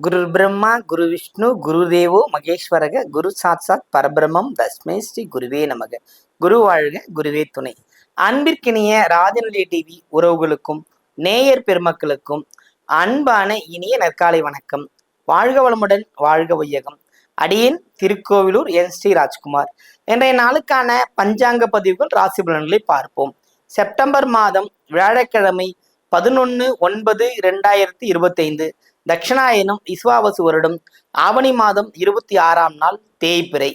குரு பிரம்மா குரு விஷ்ணு குரு தேவோ மகேஸ்வரக குரு சாட்சாத் பரபிரமம் தஸ்மே ஸ்ரீ குருவே நமக. குரு வாழ்க குருவே துணை. அன்பிற்கினிய ராஜநிலை டிவி உறவுகளுக்கும் நேயர் பெருமக்களுக்கும் அன்பான இனிய நற்காலை வணக்கம். வாழ்க வளமுடன் வாழ்க வையகம். அடியேன் திருக்கோவிலூர் என். ஸ்ரீ. ராஜ்குமார். இன்றைய நாளுக்கான பஞ்சாங்க பதிவுகள் ராசி பலன்களை பார்ப்போம். செப்டம்பர் மாதம் வியாழக்கிழமை பதினொன்று ஒன்பது ரெண்டாயிரத்தி இருபத்தைந்து. தட்சிணாயனம் இஸ்வாவசு வருடம் ஆவணி மாதம் இருபத்தி ஆறாம் நாள் தேய்பிறை.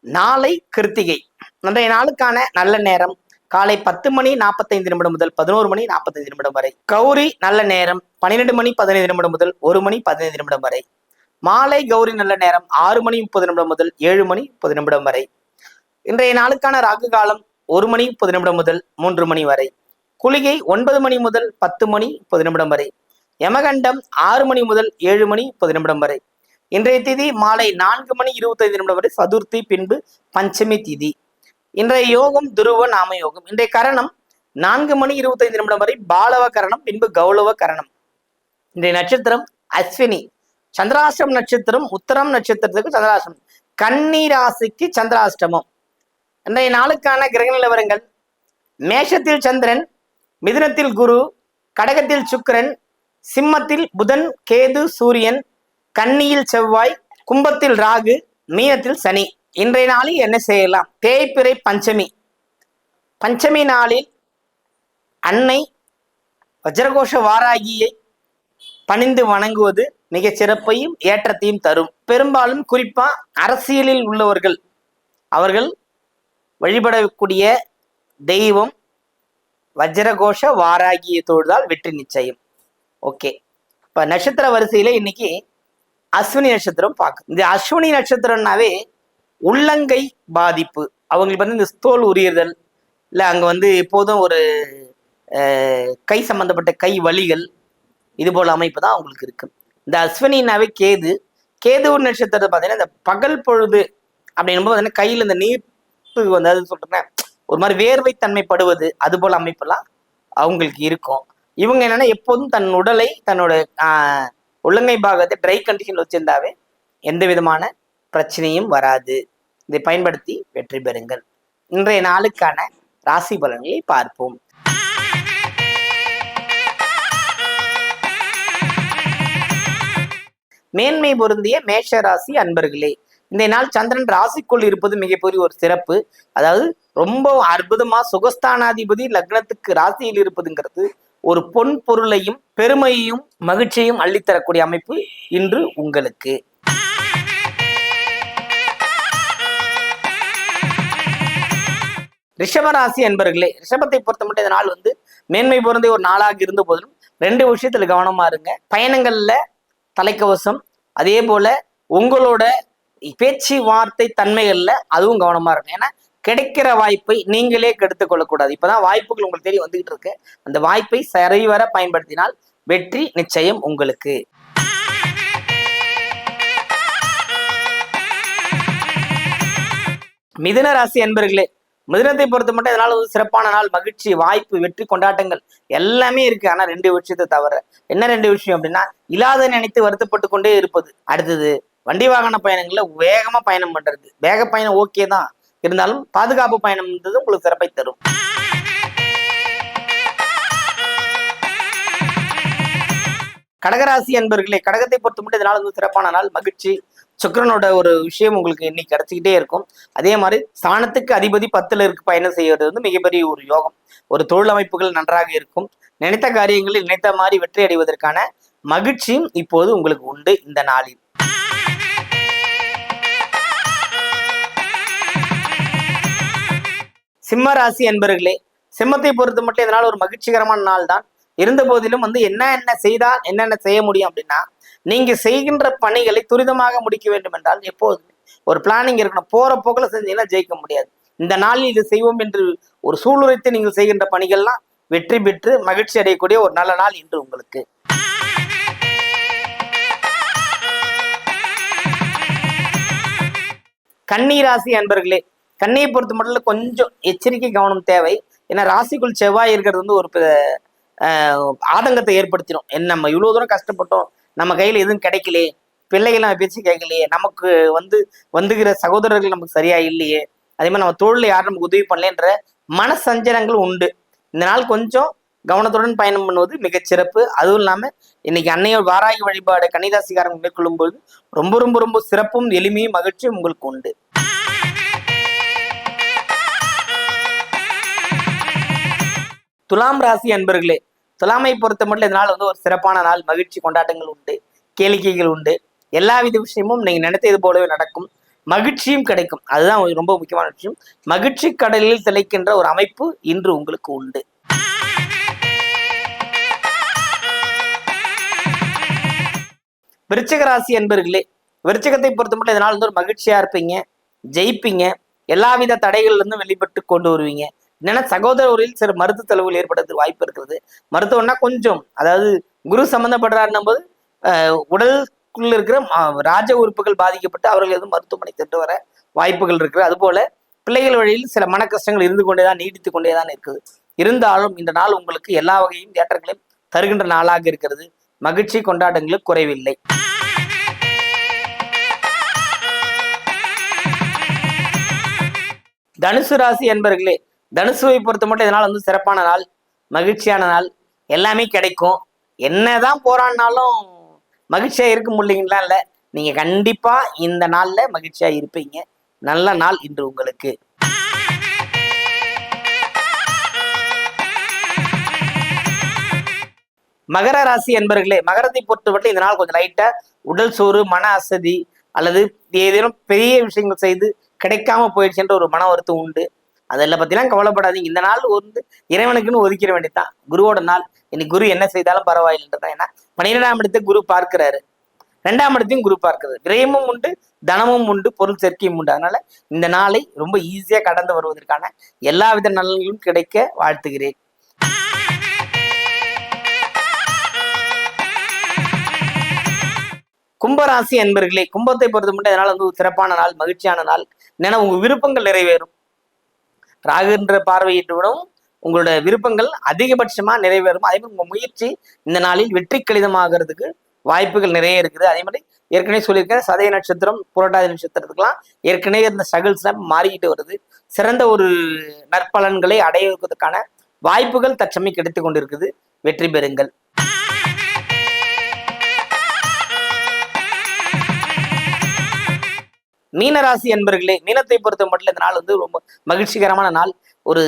நாளை கிருத்திகை. அன்றைய நாளுக்கான நல்ல நேரம் காலை பத்து மணி நாற்பத்தைந்து நிமிடம் முதல் பதினோரு மணி நாற்பத்தைந்து நிமிடம் வரை. கௌரி நல்ல நேரம் பன்னிரெண்டு மணி பதினைந்து நிமிடம் முதல் ஒரு மணி பதினைந்து நிமிடம் வரை. மாலை கௌரி நல்ல நேரம் ஆறு மணி முப்பது நிமிடம் முதல் ஏழு மணி முப்பது நிமிடம் வரை. இன்றைய நாளுக்கான ராகு காலம் ஒரு மணி முப்பது நிமிடம் முதல் மூன்று மணி வரை. குளிகை ஒன்பது மணி முதல் பத்து மணி முப்பது நிமிடம் வரை. யமகண்டம் ஆறு மணி முதல் ஏழு மணி முப்பது நிமிடம் வரை. இன்றைய திதி மாலை நான்கு மணி இருபத்தைந்து நிமிடம் வரை சதுர்த்தி பின்பு பஞ்சமி திதி. இன்றைய யோகம் துருவ நாம யோகம். இன்றைய கரணம் நான்கு மணி இருபத்தைந்து நிமிடம் வரை பாலவ கரணம் பின்பு கௌளவ கரணம். இன்றைய நட்சத்திரம் அஸ்வினி. சந்திராஷ்டம் நட்சத்திரம் உத்தரம் நட்சத்திரத்துக்கு சந்திராஷ்டம் கன்னி ராசிக்கு சந்திராஷ்டமம் இன்றைய நாளுக்கான கிரக நிலவரங்கள். மேஷத்தில் சந்திரன் மிதுனத்தில் குரு கடகத்தில் சுக்கிரன் சிம்மத்தில் புதன் கேது சூரியன் கன்னியில் செவ்வாய் கும்பத்தில் ராகு மீனத்தில் சனி. இன்றைய நாளில் என்ன செய்யலாம்? தேய்பிறை பஞ்சமி. பஞ்சமி நாளில் அன்னை வஜ்ரகோஷ வாராகியை பணிந்து வணங்குவது மிக சிறப்பையும் ஏற்றத்தையும் தரும். பெரும்பாலும் குறிப்பா அரசியலில் உள்ளவர்கள் அவர்கள் வழிபடக்கூடிய தெய்வம் வஜ்ரகோஷ வாராகிய தொழுதால் வெற்றி நிச்சயம். ஓகே இப்ப நட்சத்திர வரிசையில இன்னைக்கு அஸ்வினி நட்சத்திரம் பார்க்கும் இந்த அஸ்வினி நட்சத்திரம்னாவே உள்ளங்கை பாதிப்பு. அவங்களுக்கு வந்து இந்த தோல் உரியதல் இல்லை அங்கே வந்து எப்போதும் ஒரு கை சம்பந்தப்பட்ட கை வலிகள் இது போல அமைப்பு தான் அவங்களுக்கு இருக்கு. இந்த அஸ்வினினாவே கேது. கேது நட்சத்திரத்தை பார்த்தீங்கன்னா இந்த பகல் பொழுது அப்படின்னும் போது பார்த்தீங்கன்னா கையில் இந்த நீர்ப்பு வந்து அது சொல்றேன் ஒரு மாதிரி வேர்வை தன்மைப்படுவது அது போல அமைப்பெல்லாம் அவங்களுக்கு இருக்கும். இவங்க என்னன்னா எப்போதும் தன் உடலை தன்னோட ஆஹ், உள்ளங்கை பாகத்தை ட்ரை கண்டிஷன் வச்சிருந்தாவே எந்த விதமான பிரச்சனையும் வராது. இதை பயன்படுத்தி வெற்றி பெறுங்கள். இன்றைய நாளுக்கான ராசி பலன்களை பார்ப்போம். மேன்மை பொருந்திய மேஷ ராசி அன்பர்களே இந்த நாள் சந்திரன் ராசிக்குள் இருப்பது மிகப்பெரிய ஒரு சிறப்பு. அதாவது ரொம்ப அற்புதமா சுகஸ்தானாதிபதி லக்னத்துக்கு ராசியில் இருப்பதுங்கிறது ஒரு பொன் பொருளையும் பெருமையையும் மகிழ்ச்சியையும் அள்ளித்தரக்கூடிய அமைப்பு இன்று உங்களுக்கு. ரிஷபராசி என்பர்களே ரிஷபத்தை பொறுத்த மட்டும் இந்த நாள் வந்து மேன்மை பொருந்திய ஒரு நாளாக இருந்த போதிலும் ரெண்டு விஷயத்துல கவனமா இருங்க. பயணங்கள்ல தலைக்கவசம் அதே போல உங்களோட பேச்சு வார்த்தை தன்மைகள்ல அதுவும் கவனமா இருக்கும் ஏன்னா கிடைக்கிற வாய்ப்பை நீங்களே கெடுத்துக் கொள்ளக்கூடாது. இப்பதான் வாய்ப்புகள் உங்களுக்கு தெரிய வந்துகிட்டு இருக்கு. அந்த வாய்ப்பை சரிவர பயன்படுத்தினால் வெற்றி நிச்சயம் உங்களுக்கு. மிதுன ராசி என்பர்களே மிதுனத்தை பொறுத்த மட்டும் இதனால ஒரு சிறப்பான நாள் மகிழ்ச்சி வாய்ப்பு வெற்றி கொண்டாட்டங்கள் எல்லாமே இருக்கு. ஆனா ரெண்டு விஷயத்தை தவிர. என்ன ரெண்டு விஷயம் அப்படின்னா இல்லாத நினைத்து வருத்தப்பட்டு கொண்டே இருப்பது. அடுத்தது வண்டி வாகன பயணங்கள்ல வேகமா பயணம் பண்றது. வேக பயணம் ஓகே தான். இருந்தாலும் பாதுகாப்பு பயணம்ன்றது உங்களுக்கு சிறப்பை தரும். கடகராசி அன்பர்களே கடகத்தை பொறுத்த மட்டும் இதனால் வந்து சிறப்பான நாள். மகிழ்ச்சி. சுக்கரனோட ஒரு விஷயம் உங்களுக்கு இன்னைக்கு கிடைச்சிக்கிட்டே இருக்கும். அதே மாதிரி ஸ்தானத்துக்கு அதிபதி பத்துல இருக்கு பயணம் செய்வது வந்து மிகப்பெரிய ஒரு யோகம். ஒரு தொழில் அமைப்புகள் நன்றாக இருக்கும். நினைத்த காரியங்களில் நினைத்த மாதிரி வெற்றி அடைவதற்கான மகிழ்ச்சியும் இப்போது உங்களுக்கு உண்டு இந்த நாளில். சிம்ம ராசி அன்பர்களே சிம்மத்தை பொறுத்த மட்டும் இதனால் ஒரு மகிழ்ச்சிகரமான நாள் தான். இருந்த போதிலும் வந்து என்ன என்ன செய்தால் என்னென்ன செய்ய முடியும் அப்படின்னா நீங்க செய்கின்ற பணிகளை துரிதமாக முடிக்க வேண்டும் என்றால் எப்போதுமே ஒரு பிளானிங் இருக்கணும். போற போக்கில் செஞ்சீங்கன்னா ஜெயிக்க முடியாது. இந்த நாளில் இது செய்வோம் என்று ஒரு சூளுரைத்து நீங்கள் செய்கின்ற பணிகள்லாம் வெற்றி பெற்று மகிழ்ச்சி அடையக்கூடிய ஒரு நல்ல நாள் இன்று உங்களுக்கு. கன்னி ராசி அன்பர்களே கண்ணியை பொறுத்த மட்டும் கொஞ்சம் எச்சரிக்கை கவனம் தேவை. ஏன்னா ராசிக்குள் செவ்வாய் இருக்கிறது வந்து ஒரு ஆதங்கத்தை ஏற்படுத்திடும். என்ன நம்ம இவ்வளோ தூரம் கஷ்டப்பட்டோம். நம்ம கையில் எதுவும் கிடைக்கலையே. பிள்ளைகள் நம்ம பேச்சு கேட்கலையே. நமக்கு வந்து வந்துகிற சகோதரர்கள் நமக்கு சரியா இல்லையே. அதே மாதிரி நம்ம தொழில யாரும் நமக்கு உதவி பண்ணலன்ற மனசஞ்சனங்கள் உண்டு. இந்த நாள் கொஞ்சம் கவனத்துடன் பயணம் பண்ணுவது மிகச் சிறப்பு. அதுவும் இல்லாமல் இன்னைக்கு அன்னையோட வாராகி வழிபாடு கன்னிராசிக்காரங்க மேற்கொள்ளும் போது ரொம்ப ரொம்ப ரொம்ப சிறப்பும் எளிமையும் மகிழ்ச்சியும் உங்களுக்கு உண்டு. துலாம் ராசி அன்பர்களே துலாமை பொறுத்த மட்டும் இந்த நாள் வந்து ஒரு சிறப்பான நாள். மகிழ்ச்சி கொண்டாட்டங்கள் உண்டு கேளிக்கைகள் உண்டு. எல்லா வித விஷயமும் நீங்க நினைத்தது போலவே நடக்கும். மகிழ்ச்சியும் கிடைக்கும். அதுதான் ரொம்ப முக்கியமான விஷயம். மகிழ்ச்சி கடலில் திளைக்கின்ற ஒரு அமைப்பு இன்று உங்களுக்கு உண்டு. விருச்சக ராசி அன்பர்களே விருச்சகத்தை பொறுத்த மட்டும் இதனால் வந்து ஒரு மகிழ்ச்சியா இருப்பீங்க ஜெயிப்பீங்க எல்லாவித தடைகள்லேருந்தும் வெளிப்பட்டு கொண்டு வருவீங்க. என்னன்னா சகோதர உரையில் சில மருத்துவ செலவுகள் ஏற்படுறதுக்கு வாய்ப்பு இருக்கிறது. மருத்துவம்னா கொஞ்சம் அதாவது குரு சம்பந்தப்படுறாருன்னும் போது உடலுக்குள்ள இருக்கிற ராஜ உறுப்புகள் பாதிக்கப்பட்டு அவர்கள் எதுவும் மருத்துவமனை சென்று வர வாய்ப்புகள் இருக்குது. அதுபோல பிள்ளைகள் வழியில் சில மன கஷ்டங்கள் இருந்து கொண்டேதான் நீடித்து கொண்டேதான் இருக்குது. இருந்தாலும் இந்த நாள் உங்களுக்கு எல்லா வகையும் ஏற்றங்களையும் தருகின்ற நாளாக இருக்கிறது. மகிழ்ச்சி கொண்டாட்டங்களுக்கு குறைவில்லை. தனுசு ராசி என்பர்களே தனுசுவை பொறுத்த மட்டும் இதனால் வந்து சிறப்பான நாள் மகிழ்ச்சியான நாள் எல்லாமே கிடைக்கும். என்னதான் போராடினாலும் மகிழ்ச்சியா இருக்க முடியலீங்களா இல்லை? நீங்க கண்டிப்பா இந்த நாள்ல மகிழ்ச்சியா இருப்பீங்க. நல்ல நாள் இன்று உங்களுக்கு. மகர ராசி என்பர்களே மகரத்தை பொறுத்தவரை இந்த நாள் கொஞ்சம் லைட்டா உடல் சோறு மன அசதி அல்லது ஏதேனும் பெரிய விஷயங்கள் செய்து கிடைக்காம போயிடுச்சுன்ற ஒரு மன வருத்தம் உண்டு. அதெல்லாம் பற்றிலாம் கவலைப்படாதீங்க. இந்த நாள் வந்து இறைவனுக்குன்னு ஒதுக்கிற வேண்டியதுதான். குருவோட நாள். இன்னைக்கு குரு என்ன செய்தாலும் பரவாயில்லைன்றதான் ஏன்னா பன்னிரெண்டாம் இடத்தை குரு பார்க்கிறாரு. ரெண்டாம் இடத்தையும் குரு பார்க்கிறது. விரயமும் உண்டு தனமும் உண்டு பொருள் சேர்க்கையும் உண்டு. அதனால இந்த நாளை ரொம்ப ஈஸியா கடந்து வருவதற்கான எல்லா வித நலன்களும் கிடைக்க வாழ்த்துகிறேன். கும்பராசி என்பர்களே கும்பத்தை பொறுத்த மட்டும் இதனால வந்து ஒரு சிறப்பான நாள் மகிழ்ச்சியான நாள். ஏன்னா உங்க விருப்பங்கள் நிறைவேறும். ராகுன்ற பார்வையிட்டு விடவும் உங்களோட விருப்பங்கள் அதிகபட்சமா நிறைவேறும். அதே மாதிரி உங்க முயற்சி இந்த நாளில் வெற்றி கடிதமாகிறதுக்கு வாய்ப்புகள் நிறைய இருக்குது. அதே மாதிரி ஏற்கனவே சொல்லியிருக்கேன் சதய நட்சத்திரம் புரட்டாதி நட்சத்திரத்துக்கெல்லாம் ஏற்கனவே இந்த ஸ்ட்ரகிள்ஸ் மாறிக்கிட்டு வருது. சிறந்த ஒரு நற்பலன்களை அடைவதற்கான வாய்ப்புகள் தற்சமயம் கிடைத்து கொண்டிருக்குது. வெற்றி பெறுங்கள். மீனராசி என்பர்களே மீனத்தை பொறுத்த மட்டும் இந்த நாள் வந்து ரொம்ப மகிழ்ச்சிகரமான நாள். ஒரு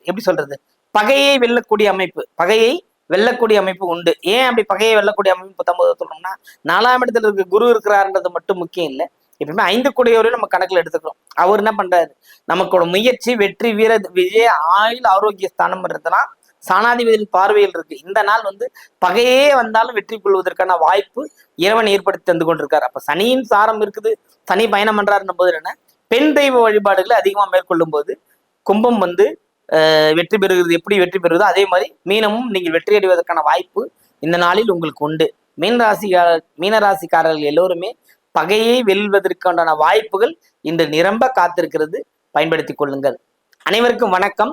எப்படி சொல்றது? பகையை வெல்லக்கூடிய அமைப்பு. பகையை வெல்லக்கூடிய அமைப்பு உண்டு. ஏன் அப்படி பகையை வெல்லக்கூடிய அமைப்பு பத்தொன்பது சொல்றோம்னா நாலாம் இடத்துல இருக்க குரு இருக்கிறாருன்றது மட்டும் முக்கியம் இல்லை. எப்பவுமே ஐந்து கூடியவரையும் நம்ம கணக்குல எடுத்துக்கிறோம். அவர் என்ன பண்றாரு? நமக்கோட முயற்சி வெற்றி வீர விஜய ஆயுள் ஆரோக்கிய ஸ்தானம் இருந்ததுன்னா சாணாதிபதியின் பார்வையில் இருக்கு. இந்த நாள் வந்து பகையே வந்தாலும் வெற்றி கொள்வதற்கான வாய்ப்பு இறைவன் ஏற்படுத்தி தந்து கொண்டிருக்காரு. அப்ப சனியின் சாரம் இருக்குது. சனி பயணம் பண்றாருன்னும் போது என்ன? பெண் தெய்வ வழிபாடுகளை அதிகமா மேற்கொள்ளும் போது கும்பம் வந்து வெற்றி பெறுகிறது. எப்படி வெற்றி பெறுவதோ அதே மாதிரி மீனமும் நீங்கள் வெற்றி அடைவதற்கான வாய்ப்பு இந்த நாளில் உங்களுக்கு உண்டு. மீன் ராசிக்கார மீனராசிக்காரர்கள் எல்லோருமே பகையை வெல்வதற்கான வாய்ப்புகள் இன்று நிரம்ப காத்திருக்கிறது. பயன்படுத்தி கொள்ளுங்கள். அனைவருக்கும் வணக்கம்.